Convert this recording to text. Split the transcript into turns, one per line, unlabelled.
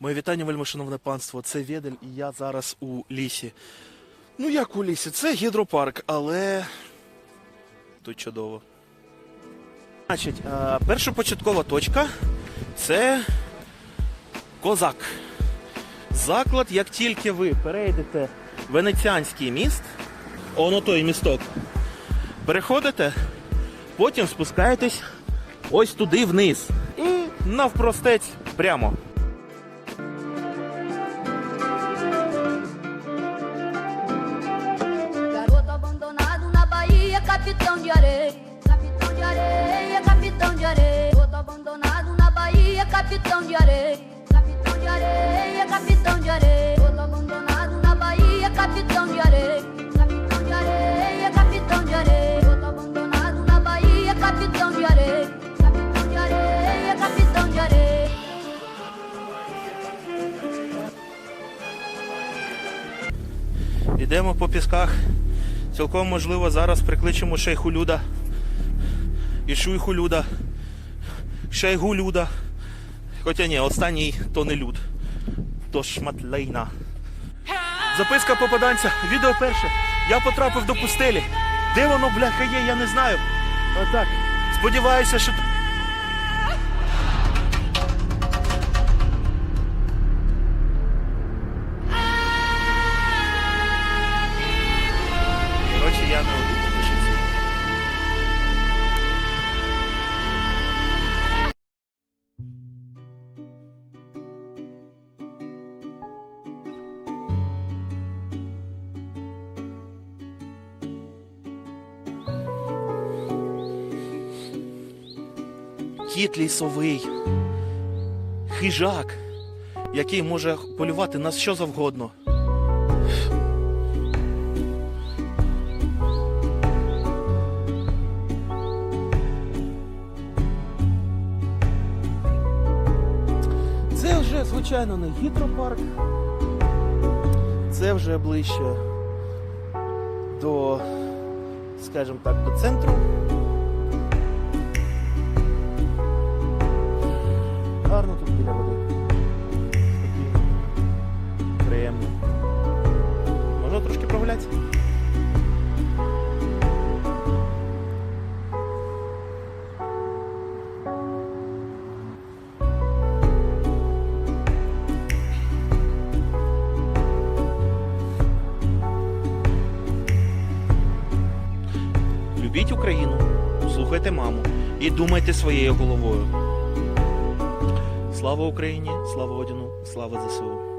Моє вітання, вельми шановне панство. Це Ведель, і я зараз у лісі. Ну як у лісі? Це гідропарк, але тут чудово. Значить, е, перша початкова точка це козак. Заклад, як тільки ви перейдете Венеціанський міст, оно той місток, переходите, потім спускаєтесь ось туди вниз. І навпростець прямо.
Capitão de areia. Capitão de areia, capitão de areia. Garoto abandonado na Bahia, capitão de areia. Capitão de areia, capitão de areia. Garoto abandonado na Bahia, capitão de areia. Capitão de areia, capitão de areia.
Йдемо по пісках. Цілком можливо зараз прикличемо шейху Люда. І шуйху Люда. Шейгу Люда. Хоча ні, останній то не люд. То шматлейна. Записка попаданця. Відео перше. Я потрапив до пустелі. Де воно, бляха, є, я не знаю. Отак. Сподіваюся, що. Кіт лісовий, хижак, який може полювати на що завгодно. Це вже, звичайно, не гідропарк. Це вже ближче до, скажімо так, до центру. Прогулятися? Любіть Україну, слухайте маму і думайте своєю головою. Слава Україні, слава Одіну, слава ЗСУ.